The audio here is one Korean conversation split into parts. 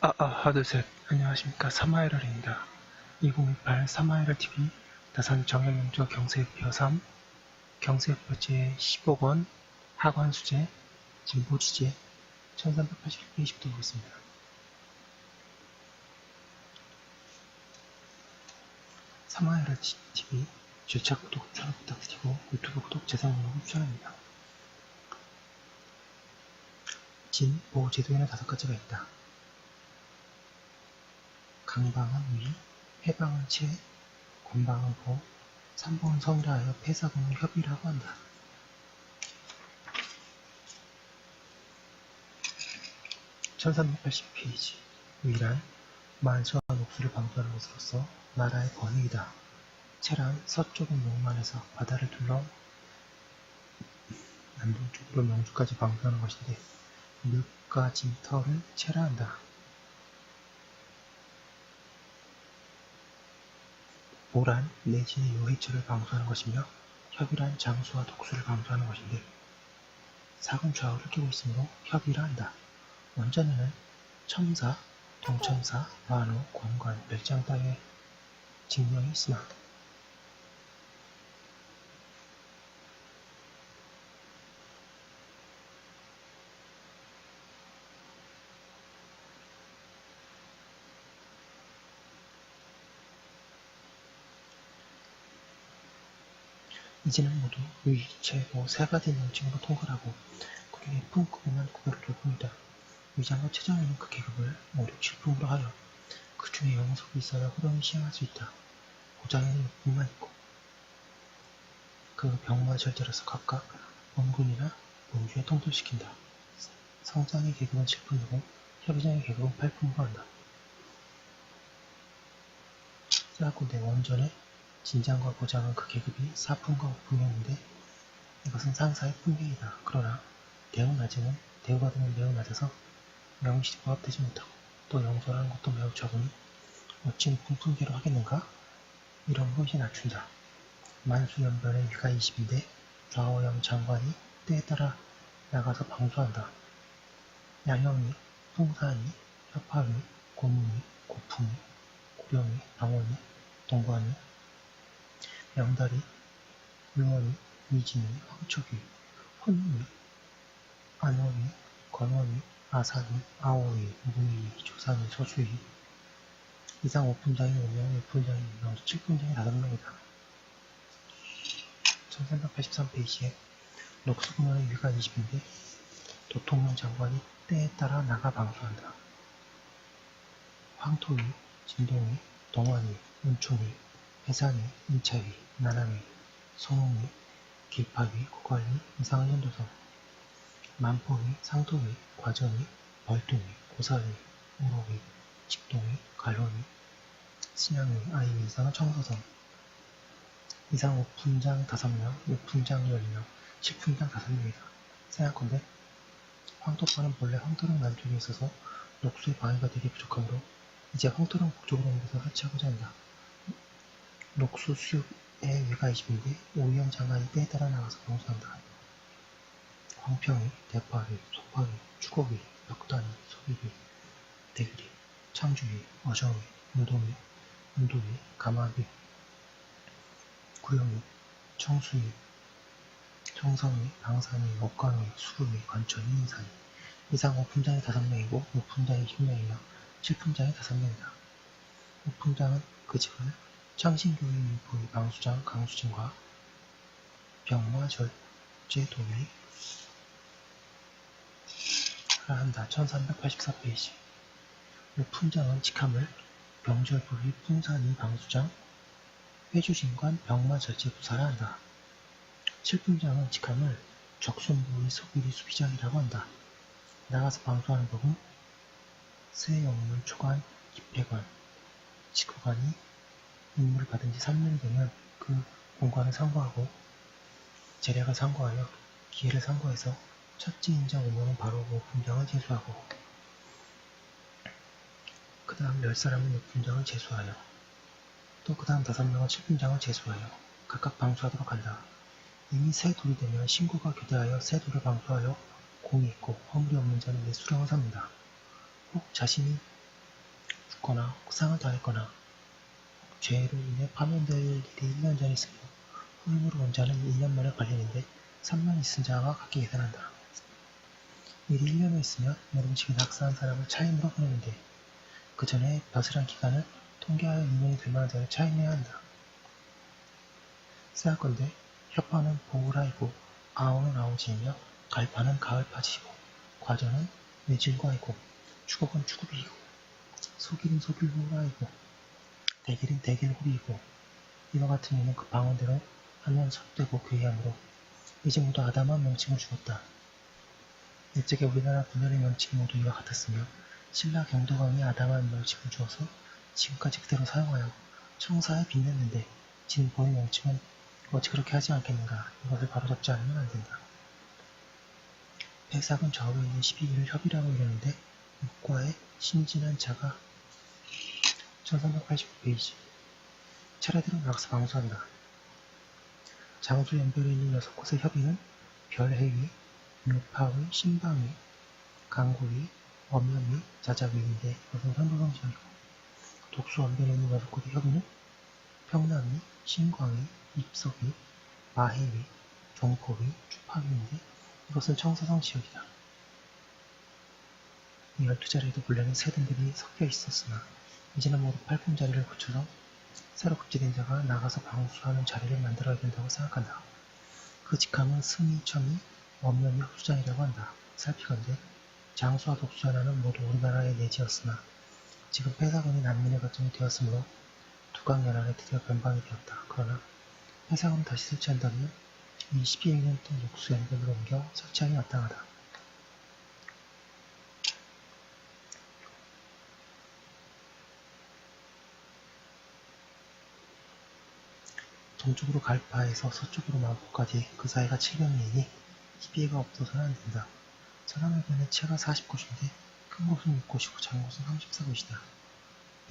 아, 아, 하드셋. 안녕하십니까. 사마이럴입니다. 2018 사마이럴 TV 다산 정형영조 경세표 3 경세표제 15번 학원 수제 진보 주제 1381페이지부터 보겠습니다. 사마이럴 TV 절차 구독 추천 부탁드리고 유튜브 구독 등록을 추천합니다. 진, 보, 제도에는 다섯 가지가 있다. 강방은 위, 해방은 채, 권방은 보, 삼봉은 성이라 하여 폐사공을 협의라고 한다. (1380페이지) 위란 만수와 녹수를 방조하는 것으로서 나라의 권위이다. 채란 서쪽은 용만에서 바다를 둘러 남동쪽으로 명주까지 방조하는 것인데 늑과 징터를 체라한다. 보란 내지의 요해처를 방수하는 것이며 협이란 장수와 독수를 방수하는 것인데 사근 좌우를 끼고 있으므로 협이라 한다. 원전에는 첨사, 동첨사, 만호, 권관, 별장 따위의 직명이 있으나 이제는 모두 의, 체, 보, 세 가지 명칭으로 통괄하고 그 중에 품급에만 구별을 뒀습니다. 위장과 체장에는 그 계급을 5, 6, 7품으로 하여 그 중에 영속이 있어야 흐름을 시행할 수 있다. 고장에는 6품만 있고 그 병마 절제로서 각각 원군이나 문주에 통솔시킨다. 성장의 계급은 7품이고 협의장의 계급은 8품으로 한다. 쌓고대 원전의 진장과 고장은 그 계급이 4품과 5품이었는데 이것은 상사의 품계이다. 그러나 대우 낮에는 대우가 되면 매우 낮아서 명실이 부합되지 못하고 또 영소라는 것도 매우 적으니 어찌 높은 품계로 하겠는가? 이런 것이 낮춘다. 만수연변의 위가 20인데 좌우영 장관이 때에 따라 나가서 방수한다. 양형이, 풍산이, 협파위, 고문이, 고풍이, 고령이, 방원이, 동관이, 명달이, 물원이, 미진이, 황촉이, 혼이, 안원이, 건원이, 아산이, 아오이, 무이, 조산이, 소수이 이상 5분장이 5명, 6분장이 2명, 7분장이 5명이다. 1383페이지에 녹수군의 위가 20인데 도통령 장관이 때에 따라 나가 방수한다. 황토위, 진동위, 동안위, 은총위, 해산위, 인차위, 나나위, 성웅위, 길파위, 고관위, 이상한 연도성, 만포위, 상토위, 과전위, 벌동위, 고사위, 우로위, 직동위, 갈로위, 신양위, 아이위 이상은 청소성, 이상 5분장 5명, 6분장 10명, 10분장 5명이다. 생각건데 황토파는 본래 황토령 남쪽에 있어서 녹수의 방해가 되게 부족하므로 이제 황토령 북쪽으로 옮겨서 설치하고자 한다. 녹수 수육의 위가 20인데 오위형 장관이 때에 따라 나가서 방수한다. 광평이, 대파위, 소파위, 추곡위, 벽단위, 소비위, 대길이, 창주위, 어정위, 운동위, 운도위, 가마위, 구령위, 청수위, 청성위, 방산위, 목관위, 수루위, 관천위, 인산위 이상 5품장이 5명이고 6품장이 10명이며 7품장이 5명이다. 5품장은 그 집을 창신교회 일부의 방수장 강수진과 병마 절제 도의 하라 한다. 1384페이지 5품장은 직함을 병절부의 풍산이 방수장 회주진관 병마 절제 부사라 한다. 7품장은 직함을 적순부의 소비리 수비장이라고 한다. 나가서 방수하는 법은 세영문 초관 입회관 직후관이 임무를 받은 지 3년이 되면 그 공관을 상고하고 재량을 상고하여 기회를 상고해서 첫째 인정 5명은 바로 5품장을 제수하고 그 다음 10사람은 6품장을 제수하여 또 그 다음 5명은 7품장을 제수하여 각각 방수하도록 한다. 이미 새 돌이 되면 신고가 교대하여 새 돌을 방수하여 공이 있고 허물이 없는 자는 내 수령을 삼는다. 혹 자신이 죽거나 혹상을 당했거나 죄로 인해 파면될 일이 1년 전에 있으며 후임으로 온 자는 1년 만에 관리인데 3년 있은 자와 같게 계산한다. 일이 1년에 있으면 모름지기 낙사한 사람을 차임으로 보내는데 그 전에 벼슬한 기간을 통계하여 2년이 될 만한 자를 차임해야 한다. 쓰할건대 혓바는 보우라이고 아우는 아우지이며 갈파는 가을파지이고 과전은 외질과이고 추곡은 추굽이고 소길은 소길호라이고 대길은 대길호이고 이와 같은 이는 그 방언대로 하면 섭되고 괴이하므로 이제 모두 아담한 명칭을 주었다. 일찍에 우리나라 군열의 명칭이 모두 이와 같았으며 신라 경도강이 아담한 명칭을 주어서 지금까지 그대로 사용하여 청사에 빛냈는데 진보의 명칭은 어찌 그렇게 하지 않겠는가 이것을 바로잡지 않으면 안 된다. 배삭은 좌우에 있는 12일을 협이라고 이르는데 육과의 신진한 자가 1385페이지 차례대로 낙서 방수한다. 장수 연별에 있는 여섯 곳의 협의는 별해위, 묘파위, 신방위, 강구위, 엄연위, 자작위인데 이것은 선도성 지역이고 독수 원별에 있는 여섯 곳의 협의는 평남위, 신광위, 입석위, 마해위, 종포위, 추파위인데 이것은 청사성 지역이다. 이 열두 자리에도 본래는 세 등급이 섞여 있었으나 이제는 모두 팔품 자리를 거쳐서 새로 급제된 자가 나가서 방수하는 자리를 만들어야 된다고 생각한다. 그 직함은 승리, 첨이, 원명이 흡수장이라고 한다. 살피건대 장수와 독수 하나는 모두 우리나라의 내지였으나 지금 폐사군이 난민의 거점이 되었으므로 두강연안에 드디어 변방이 되었다. 그러나 폐사군을 다시 설치한다면 이 12년 동 육수 연변으로 옮겨 설치함이 마땅하다. 동쪽으로 갈파에서 서쪽으로 마포까지 그 사이가 700리이니 희비가 없어서는 안 된다. 사람에게는 채가 40곳인데 큰 곳은 6곳이고 작은 곳은 34곳이다.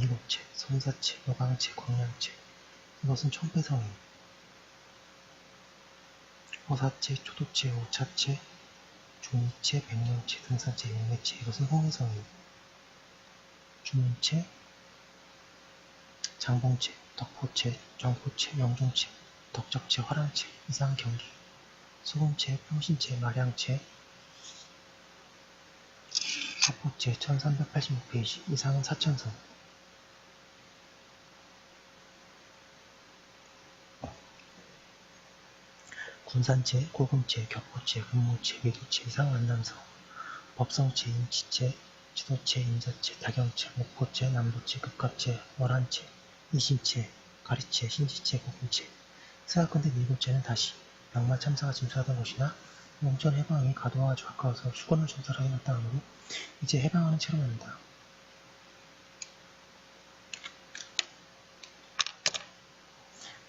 이곳채, 성사채, 여강채, 광량채. 이것은 청패성이. 허사채, 초도채, 오차채, 중이채, 백년채, 등산채, 용매채. 이것은 홍해성이. 주문채, 장봉채, 덕포채, 정포채, 영종채, 덕적채, 화랑채, 이상경기, 수금채, 평신채, 마량채, 합포채 1386페이지 이상은 사천성 군산채, 고금채, 격포채, 금무채, 외도채, 이상은 안남성 법성채, 임치채, 지도채, 임자채, 다경채, 목포채, 남도채, 급갑채, 월한채, 이신채, 가리채, 신지채, 고금채 생각건대 일곱째는 다시 병마 참사가 진수하던 곳이나 용전 해방이 가도와 아주 가까워서 수건을 전설하게 마땅하므로 이제 해방하는 채로 만든다.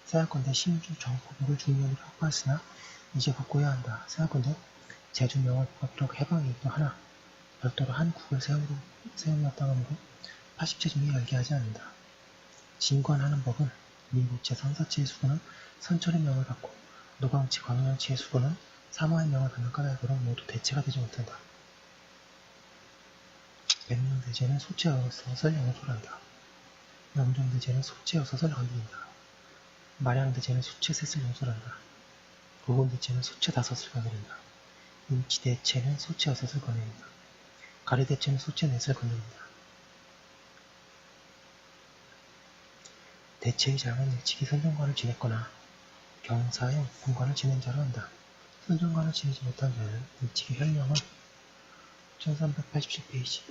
생각건대 신주 정포부를 중년으로 확보했으나 이제 바꿔야 한다. 생각건대 제주명을 뽑도록 해방이 또 하나 별도로 한 국을 세우고 세우기 마땅하므로 80체 중에 열게 하지 않는다. 진관하는 법은 민국제 선사체의 수고는 선철의 명을 받고 노광치 광명치의 수고는 사마의 명을 받는 까닭으로 모두 대체가 되지 못한다. 백명대제는 소체어섯을 영소한다. 영종대제는 소체여섯을 건드린다. 마량대제는 소체셋을 용서한다. 고군대제는 소체 다섯을 건드린다. 임치대체는 소체 여섯을 건드린다. 가리대체는 소체 넷을 건드린다. 대체의 장은 일찍이 선정관을 지냈거나 경사의 오픈관을 지낸 자로 한다. 선정관을 지내지 못한 자는 일찍이 혈령은 1387페이지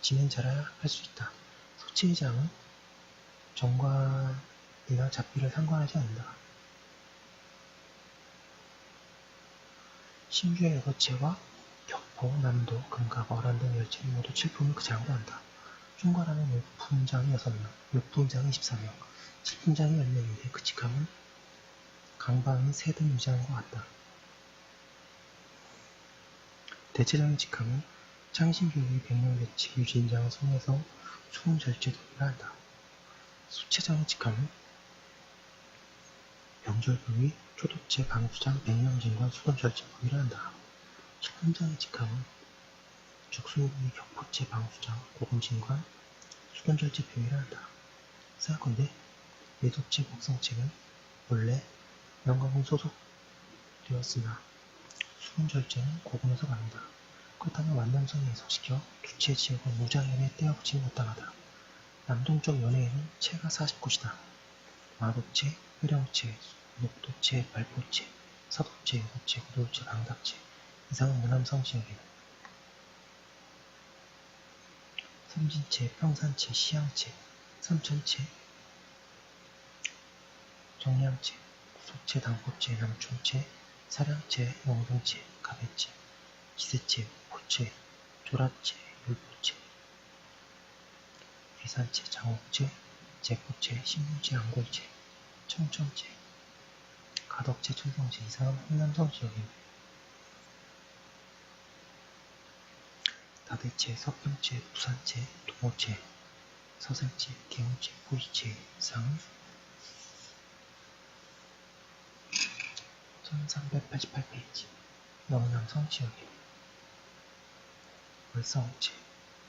지낸 자라야 할 수 있다. 소체의 장은 정관이나 잡비를 상관하지 않는다. 신주의 여섯체와 격포, 남도, 금갑, 어란 등 열체는 모두 칠품을 그 장으로 한다. 중관하는 육품장이 여섯 명 육품장이 14명, 칠품장이 10명인데 그 직함은 강방이 세등 유지하는 것 같다. 대체장의 직함은 창신교육의 백명대치 유진장을 송해서 수훈절제 도를 한다. 수체장의 직함은 명절교의 초도체 방수장 백명진관 수건절제법이라 한다. 칠품장의 직함은 죽수의 격포체 방수장 고금진관 수변절제 표현을 한다. 생각건데 매도체 곡성체는 원래 영광군 소속되었으나 수변절제는 고군에서 갑니다. 그렇다면 완남성에 해석시켜 두채 지역을 무장연에 떼어붙이는 것당하다. 남동쪽 연해에는 채가 40곳이다. 마도채, 회령채, 녹도채, 발포채, 서도채, 여도채, 고도채, 강답채 이상은 무남성 지역이다. 섬진채, 평산채, 시양채, 삼천채, 정량채, 구소채, 당포채, 남촌채, 사량채, 영등채, 가배채, 기세채, 포채, 조라채, 율포채, 귀산채, 장옥채, 제포채, 신문채, 안골채, 청천채, 가덕채, 천성채 이상은 흥남성 지역입니다. 다대채, 서평채, 부산채, 동호채, 서생채, 개운채, 보이채 이상은 1388페이지 영남성 지역입니다. 월성채,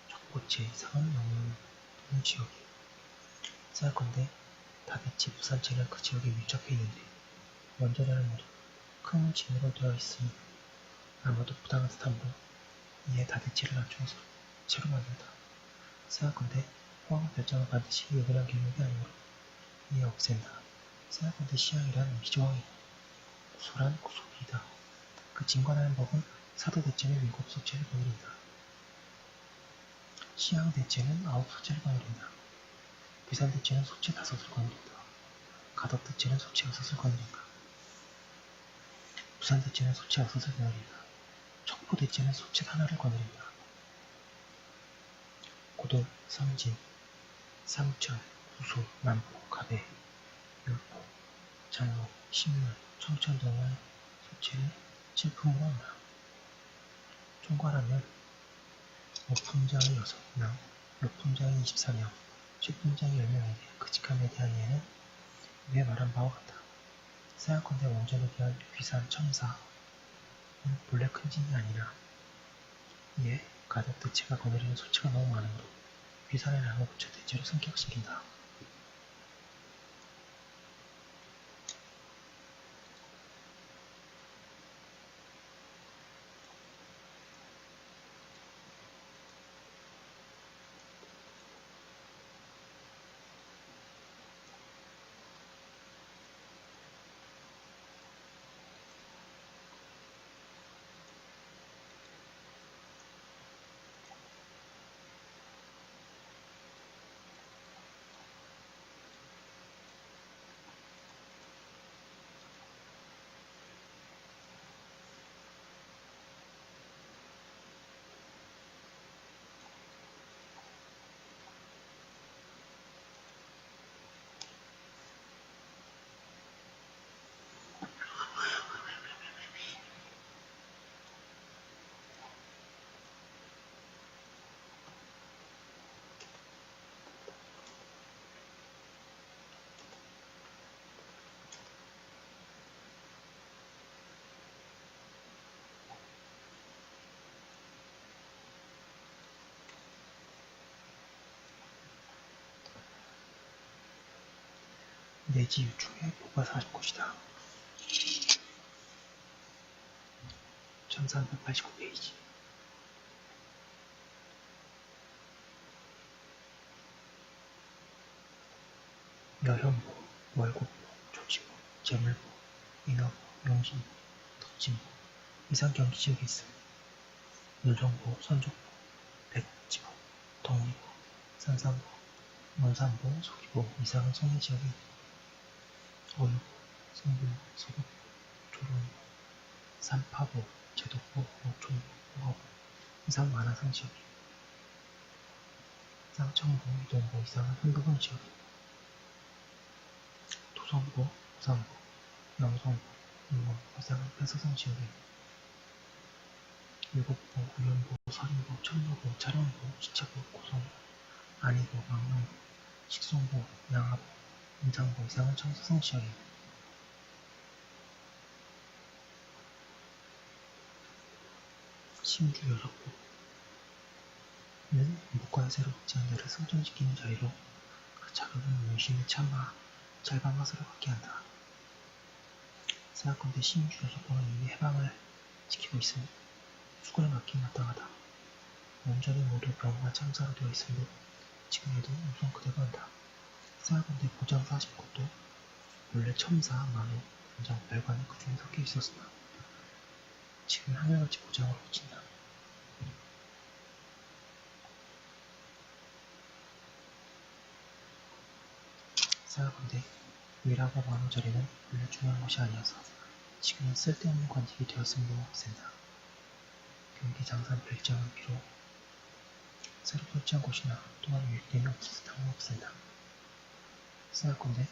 족보채 이상은 영남 지역이에요. 생각건데 다대채, 부산채는 그 지역에 밀접해 있는데 원전에는 모두 큰 진으로 되어 있으니 아마도 부당한 스탄도 이에 다대체를 낮추어서 채로 만든다. 생각건데 포항 별장은 반드시 요긴한 길목이 아니므로 이에 없앤다. 생각건데 시향이란 미조항이고 구 소란 구속이다. 그 진관하는 법은 사도 대체는 일곱 소체를 거느린다. 시향 대체는 아홉 소체를 거느린다. 비산 대체는 소체 다섯을 거느린다. 가덕 대체는 소체 여섯을 거느린다. 부산 대체는 소체 여섯을 거느린다. 척포 대체는 소체 하나를 거느린다. 고도, 삼진, 삼천, 구소, 남포, 가배, 율포, 장로, 신문, 청천 소체를 칠품으로 한다. 총괄하면 5품장이 6명, 6품장이 24명, 7품장이 10명에게 그 직함에 대한 예는 위에 말한 바와 같다. 생각건대 원전에 대한 귀산 첨사 본래 큰 짐이 아니라 이에 가덕 대체가 거느리는 소치가 너무 많으므로 귀산의 나무 부처 대체로 성격시킨다. 내지 유충의 보가 40곳이다. 1389페이지 여현보, 월곡보, 조지보, 재물보, 인허보, 용신보, 덕진보 이상 경기지역에 있음. 물정보, 선족보, 백지보, 덕리보, 산산보, 원산보, 소기보 이상은 송해지역에 있다. 어유보, 성불보, 서북보, 조론보, 산파보, 제독보, 모촌보, 호거보 이상 만화상 지역이 쌍청보, 이동보 이상은 흥덕은 지역이 도성보, 부산보, 영성보, 인원 이상은 폐서성 지역이 일곡보, 우연보, 서린보, 천로보, 차량보, 시차보, 고성보, 안이보, 망명보, 식송보, 양하보, 인상보 이상은 청소성 지역입니다. 심주 여섯보, 는 목과의 새로 복제한 자를 성전시키는 자리로 그 자극을 열심히 참아 짧은 맛으로 갖게 한다. 생각건대 신주여 석방은 이미 해방을 지키고 있으니 수군에 맡기 마땅하다. 원전이 모두 병과 참사로 되어 있으므로 지금에도 우선 그대로 한다. 생각건대 보장 40곳도 원래 첨사, 만호, 원장, 별관이 그 중에 섞여 있었으나 지금 하늘같이 보장을 붙인다. 생각건대 위라고 만호 자리는 원래 중요한 것이 아니어서 지금은 쓸데없는 관직이 되었음으로 센다. 경기 장산 별장은 비록 새로 설치한 곳이나 또한 유익됨이 없어서 당혹없습니다. 생각건대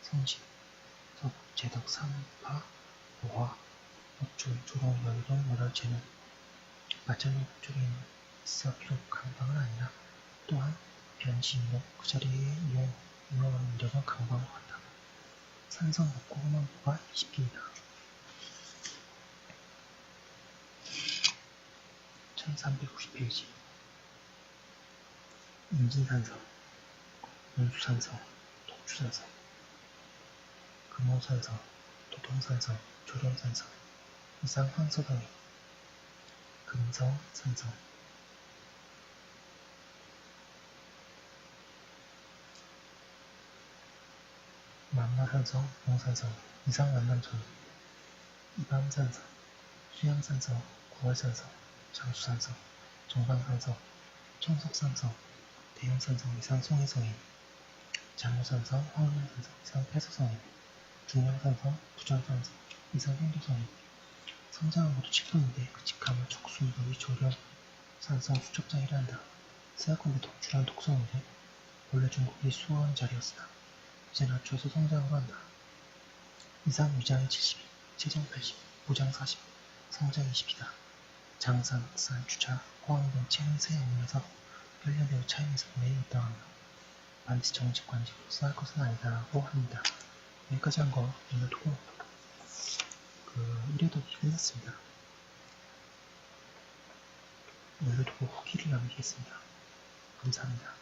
성식, 서북, 제덕, 삼파, 모화, 어출, 조롱, 연동, 월월제는 마천리 북쪽에 있어 비록 강방은 아니라 또한 변시이고 그 자리에 이용, 이용하는 이력은 강방과 같다. 산성, 목고, 험한부가 20피이다. 1390페이지 임진산성, 운수산성, 독 주산성, 금호산성, 도동산성, 조령산성, 이상 황소덩이, 금성, 산성, 만마산성, 봉산성, 이상 만남천, 이밤산성, 수양산성, 구월산성, 장수산성, 정방산성, 청석산성, 대형산성 이상 송해성임, 장호산성, 황릉산성 이상 폐소성임, 중량산성, 부전산성 이상 행도성임, 성장은 모두 직분인데 그 직함을 적순도의 조령, 산성, 수첩장이라 한다. 생각건대 독출한 독성인데 원래 중국이 수호한 자리였으나 이제 낮춰서 성장을 한다. 이상 위장이 72, 체장 80, 보장 40, 성장 20이다. 장산, 산, 주차, 호황 등 체는 세 영역에서 연령별 차이에서 매우 마땅합니다. 반드시 정직 관직으로서 할 것은 아니다라고 합니다. 여기까지 한거 올려두고 그 1회독이 끝났습니다. 올려두고 후기를 남기겠습니다. 감사합니다.